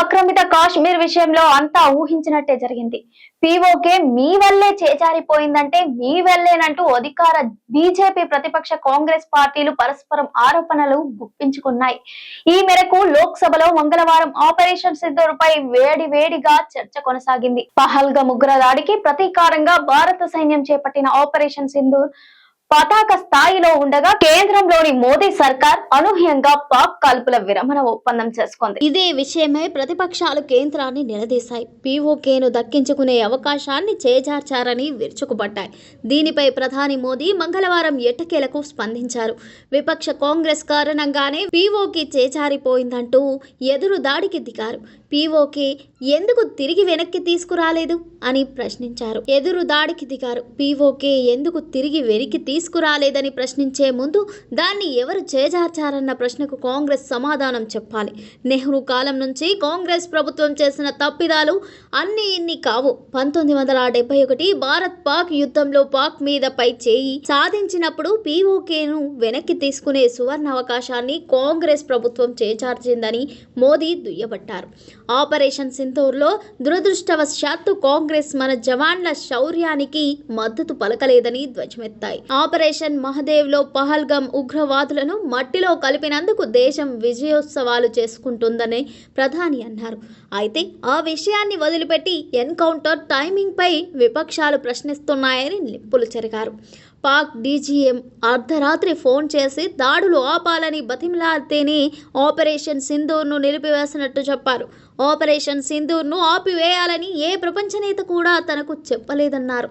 ఆక్రమిత కాశ్మీర్ విషయంలో అంతా ఊహించినట్టే జరిగింది. పీఓకే మీ వల్లే చేజారిపోయిందంటే మీ వల్లేనంటూ అధికార బీజేపీ ప్రతిపక్ష కాంగ్రెస్ పార్టీలు పరస్పరం ఆరోపణలు గుప్పించుకున్నాయి. ఈ మేరకు లోక్సభలో మంగళవారం ఆపరేషన్ సింధూర్ వేడి వేడిగా చర్చ కొనసాగింది. పహల్గా ముగ్గుర దాడికి ప్రతీకారంగా భారత సైన్యం చేపట్టిన ఆపరేషన్ సింధూర్ పతాక స్థాయిలో ఉండగా కేంద్రంలోని మోదీ సర్కార్ అనూహ్యంగా పాక్ కాల్పుల విరమణ ఒప్పందం చేసుకుంది. ఇదే విషయమై ప్రతిపక్షాలు కేంద్రాన్ని నిలదీశాయి. పీఓకేను దక్కించుకునే అవకాశాన్ని చేజార్చారని విరుచుకుపడ్డాయి. దీనిపై ప్రధాని మోదీ మంగళవారం ఎట్టకేలకు స్పందించారు. విపక్ష కాంగ్రెస్ కారణంగానే పీఓకే చేజారిపోయిందంటూ ఎదురు దాడికి దిగారు. పీఓకే ఎందుకు తిరిగి వెనక్కి తీసుకురాలేదు అని ప్రశ్నించారు. ఎదురు దాడికి దిగారు. పీఓకే ఎందుకు తిరిగి వెనక్కి తీసుకురాలేదని ప్రశ్నించే ముందు దాన్ని ఎవరు చేజార్చారన్న ప్రశ్నకు కాంగ్రెస్ సమాధానం చెప్పాలి. నెహ్రూ కాలం నుంచి కాంగ్రెస్ ప్రభుత్వం చేసిన తప్పిదాలు అన్ని ఇన్ని కావు. పంతొమ్మిది వందల డెబ్బై ఒకటి భారత్ పాక్ యుద్ధంలో పాక్ మీద పై చేయి సాధించినప్పుడు పీఓకేను వెనక్కి తీసుకునే సువర్ణ అవకాశాన్ని కాంగ్రెస్ ప్రభుత్వం చేజార్చిందని మోదీ దుయ్యబట్టారు. ఆపరేషన్ సింధూర్లో దురదృష్టవశాత్తు కాంగ్రెస్ మన జవాన్ల శౌర్యానికి మద్దతు పలకలేదని ధ్వజమెత్తాయి. ఆపరేషన్ మహదేవ్లో పహల్గం ఉగ్రవాదులను మట్టిలో కలిపినందుకు దేశం విజయోత్సవాలు చేసుకుంటుందని ప్రధాని అన్నారు. అయితే ఆ విషయాన్ని వదిలిపెట్టి ఎన్కౌంటర్ టైమింగ్పై విపక్షాలు ప్రశ్నిస్తున్నాయని నిప్పులు చెరిగారు. పాక్ డీజీఎం అర్ధరాత్రి ఫోన్ చేసి దాడులు ఆపాలని బతిమిలాడితేనే ఆపరేషన్ సింధూర్ను నిలిపివేసినట్టు చెప్పారు. ఆపరేషన్ సింధూర్ను ఆపివేయాలని ఏ ప్రపంచ నేత కూడా తనకు చెప్పలేదన్నారు.